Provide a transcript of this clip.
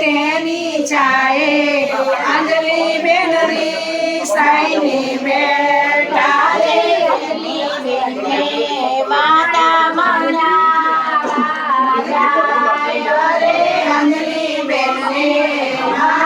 તેની ચાએ અંજલિ બેનરી સાઈની બેટા રે માતા મના બેન